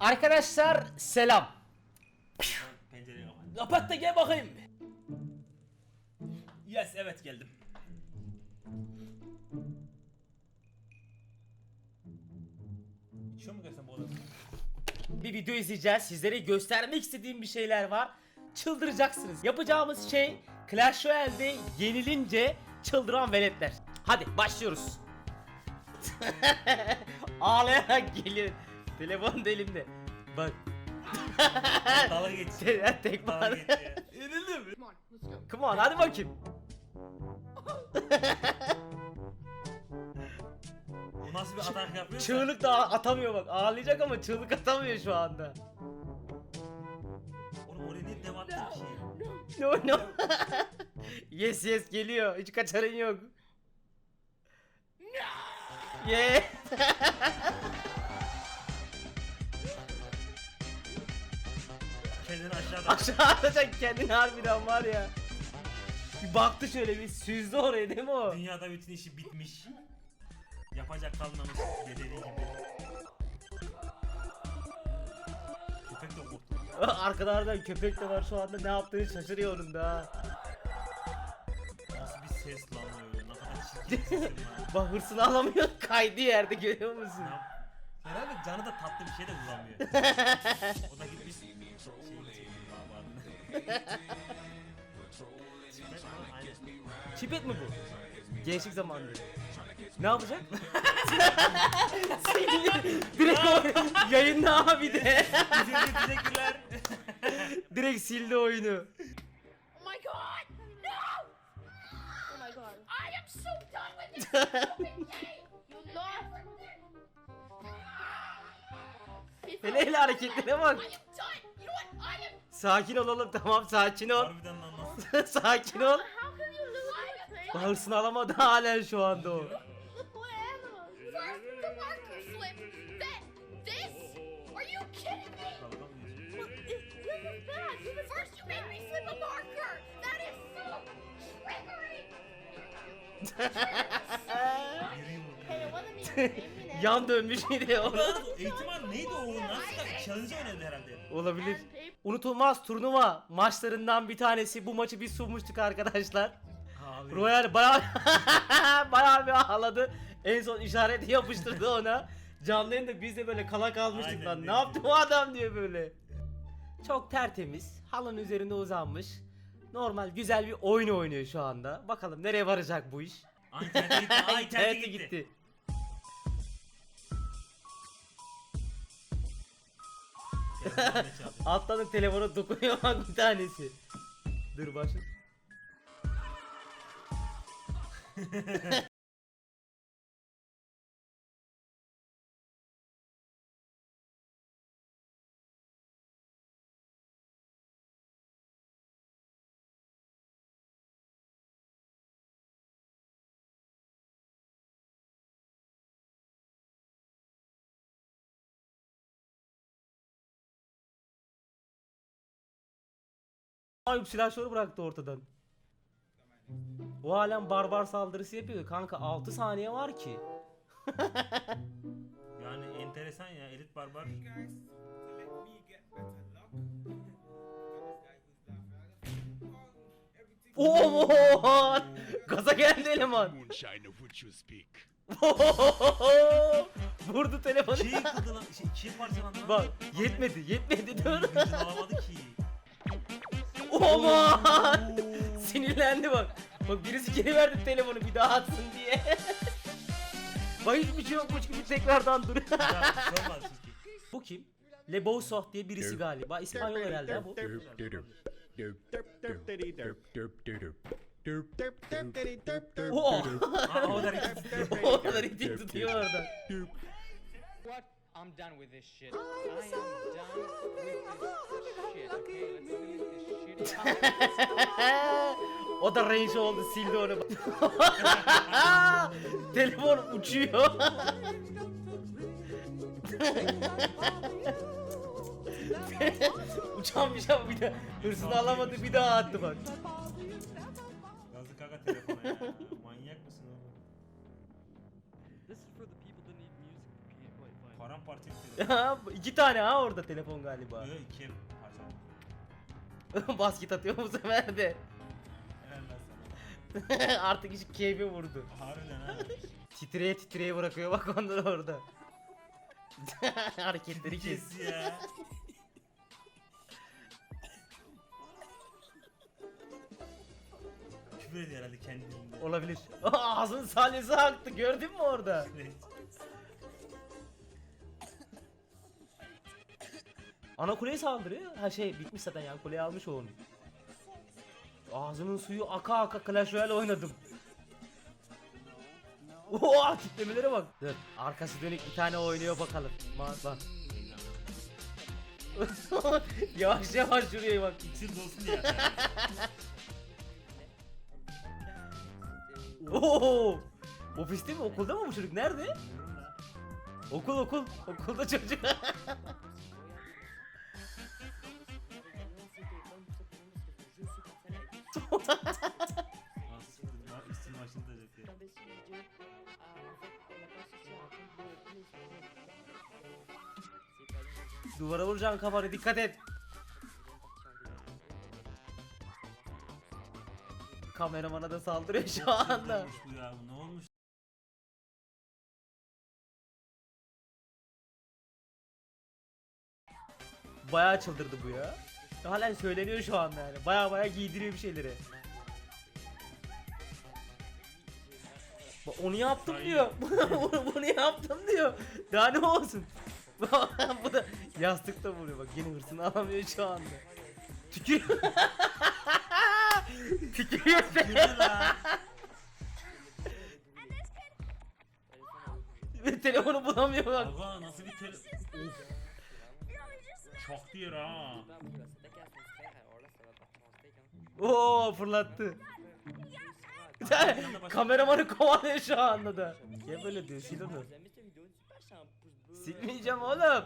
Arkadaşlar selam. Pencereyi kapat. Kapat da gel bakayım. Yes evet geldim. İçiyor mu görsem bu adamı? Bir video izleyeceğiz. Sizlere göstermek istediğim bir şeyler var. Çıldıracaksınız. Yapacağımız şey Clash Royale'de yenilince çıldıran veletler. Hadi başlıyoruz. Ağlayarak geliyor. Telefon da elimde. Bak. Dala geç. Tek var. geç ya. Yenildi mi? Come on, let's go. Come on hadi bakayım. Bu nasıl bir atak yapıyorsa? Çığlık da atamıyor bak. Ağlayacak ama çığlık atamıyor şu anda. Oğlum oraya niye dev attın ki? No no. yes yes geliyor. Hiç kaçarın yok. Yeah. Kendini aşağıda. Aşağı atacak kendini harbiden var ya. Bir baktı şöyle bir süzdü oraya değil mi o? Dünyada bütün işi bitmiş. Yapacak kalmamış dedeli gibi. Köpek de korktu. Arkalardan köpek de var şu anda ne yaptığını şaşırıyor onun da. Nasıl bir ses lan öyle? Ne kadar çirkin sesin. Bak hırsını alamıyor kaydı yerde görüyor musun? Ne yap- Herhalde canı da tatlı bir şey de bulamıyor. o da gitmiş Çipet mi bu? Gençlik zamanı. Ne yapacak? Direkt o yayında abi de. Teşekkürler. direkt sildi oyunu. Oh my god! No! Oh my god. I am so done with this game! You lost! Hele hele hareketlere bak. I am done! Sakin olalım tamam sakin ol. Harbiden lan nasıl? sakin ol. How can you lose? I am Hırsını alamadı halen şu anda o. What animal? First, the marker slip. Then, this? Are you kidding me? Dalga mı geçiyor? What is this is bad. You First, you made me slip a marker. That is so triggering. Yürüyün bu. Hey, it wasn't me. It made me Yan dönmüş yine o. Bu arada eğitim var neydi o? Nasıl da challenge oynadı herhalde. Olabilir. Unutulmaz turnuva maçlarından bir tanesi. Bu maçı biz sunmuştuk arkadaşlar. Abi. Royal bayağı bayağı bir ağladı. En son işareti yapıştırdı ona. Canlı yayında biz de böyle kala kalmıştık Aynen lan. Ne yaptı bu adam diyor böyle. Çok tertemiz. Halının üzerinde uzanmış. Normal güzel bir oyun oynuyor şu anda. Bakalım nereye varacak bu iş. Ay internete gitti. Ay İnterneti gitti. gitti. Alttan da telefona dokunuyor bak bir tanesi. Dur başla. Ayıp silahşörü bıraktı ortadan. O halen barbar saldırısı yapıyor. Kanka 6 saniye var ki. Yani enteresan ya elit barbar. Oo! Gaza geldi eleman. moonshine of which you speak. Vurdu telefonu. İkiye lan. Şey, ikiye parçalandı lan. Bak yetmedi yetmedi dur. Gücünü alamadı ki. Aman! Sinirlendi bak. Bak birisi geri verdi telefonu bir daha atsın diye. bak hiçbir şey yokmuş gibi tekrardan dur. Şey bu kim? Le Boussoh diye birisi galiba. İspanyol herhalde ha bu. Oo! Aa o da ritim. o kadar itik tutuyor orada. What? I'm done with this shit. I am done with this shit. o da range oldu sildi onu. Telefon uçuyor. Uçan bir şey bir daha hırsını alamadı bir daha attı bak. Yazık kaka telefona ya. Manyak mısın oğlum? This is for the people that need music. Okay, wait, fine. Param parça istedim. İki tane ha orada telefon galiba. Böyle parçaladım. Basket atıyor bu sefer de. Helal lan sana. Artık iş keyfe vurdu. Harbiden ha. Titreye titreye bırakıyor bak onları orada. Hareketleri kes. Kes ya. Küfür ediyor herhalde kendi dilinde. Olabilir. Ağzının salyası aktı gördün mü orada? Ana kuleye saldırıyor. Ha şey bitmiş zaten yani kuleyi almış onu. Ağzının suyu aka aka Clash Royale oynadım. Oo tiplemelere bak. Dur arkası dönük bir tane oynuyor bakalım. Bak bak. yavaş yavaş yürüyor bak. İksir dolsun yapıyor. Oo! Ofiste mi okulda mı bu çocuk nerede? Okul okul okulda çocuk. Da. Duvara vuracaksın kafanı dikkat et. Kameramana da saldırıyor şu anda. Bu ya. Bu ne olmuş? Bayağı çıldırdı bu ya. Halen söyleniyor şu anda yani. Baya baya giydiriyor bir şeyleri. Bak onu yaptım diyor. bunu, bunu yaptım diyor. Daha ne olsun? bu da yastıkta vuruyor bak yine hırsını alamıyor şu anda. Tükürüyor. Tükürüyor. Ve telefonu bulamıyor bak. Aga nasıl bir tele... Of. Çok diyor ha. Oo fırlattı. Kameramanı kovalıyor şu anda da. Ya böyle diyor sil onu. Silmeyeceğim oğlum.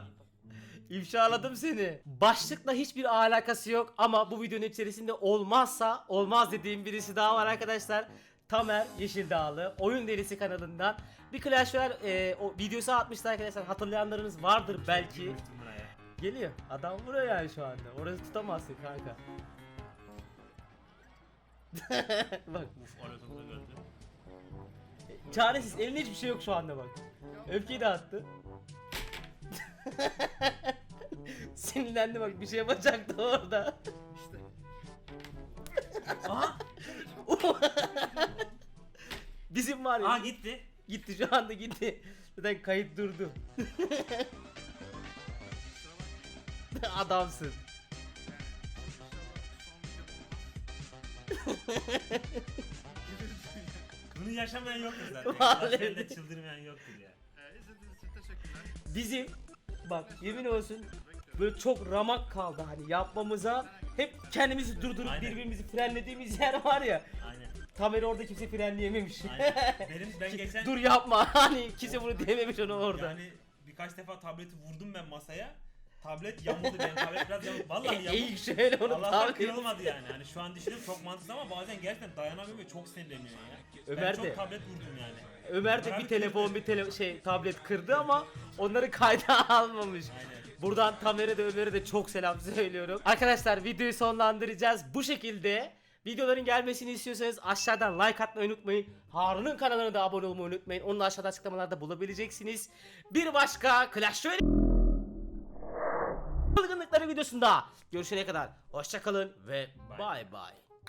İfşaladım seni. Başlıkla hiçbir alakası yok ama bu videonun içerisinde olmazsa olmaz dediğim birisi daha var arkadaşlar. Tamer Yeşildağlı Oyun Delisi kanalından bir Clash Royale e, o videosu atmıştı arkadaşlar. Hatırlayanlarınız vardır belki. Geliyor. Adam vuruyor yani şu anda. Orası tutamazsın kanka. Bak Uf gördüm. çaresiz elinde hiçbir şey yok şu anda bak. Öfkeyi de attı. Sinirlendi bak bir şey yapacaktı orada. Aha! Bizim var ya. Aa gitti. Gitti şu anda gitti. Zaten kayıt durdu. Adamsın. Bunu yaşamayan yoktur zaten. Vallahi. Vallahi. çıldırmayan yoktur ya. Ee, izlediğiniz için teşekkürler. Bizim bak yemin olsun böyle çok ramak kaldı hani yapmamıza hep kendimizi durdurup Aynen. birbirimizi frenlediğimiz yer var ya. Aynen. Tamer'i orada kimse frenleyememiş. Aynen. Benim ben geçen Dur yapma hani kimse bunu diyememiş onu orada. yani birkaç defa tableti vurdum ben masaya. Tablet yamuldu benim tablet biraz yamuldu. Vallahi yamuldu. iyi şöyle onu Allah'tan tahmin kırılmadı yani. Hani şu an düşünüyorum çok mantıklı ama bazen gerçekten dayanamıyorum ve çok sinirleniyor ya. Ömer ben çok de. tablet vurdum yani. Ömer de Ömer bir telefon bir tele şey tablet kırdı ama onları kayda almamış. Aynen. Buradan Tamer'e de Ömer'e de çok selam söylüyorum. Arkadaşlar videoyu sonlandıracağız. Bu şekilde videoların gelmesini istiyorsanız aşağıdan like atmayı unutmayın. Harun'un kanalına da abone olmayı unutmayın. Onu da aşağıda açıklamalarda bulabileceksiniz. Bir başka Clash Royale Çılgınlıkları videosunda görüşene kadar hoşçakalın ve bay bay.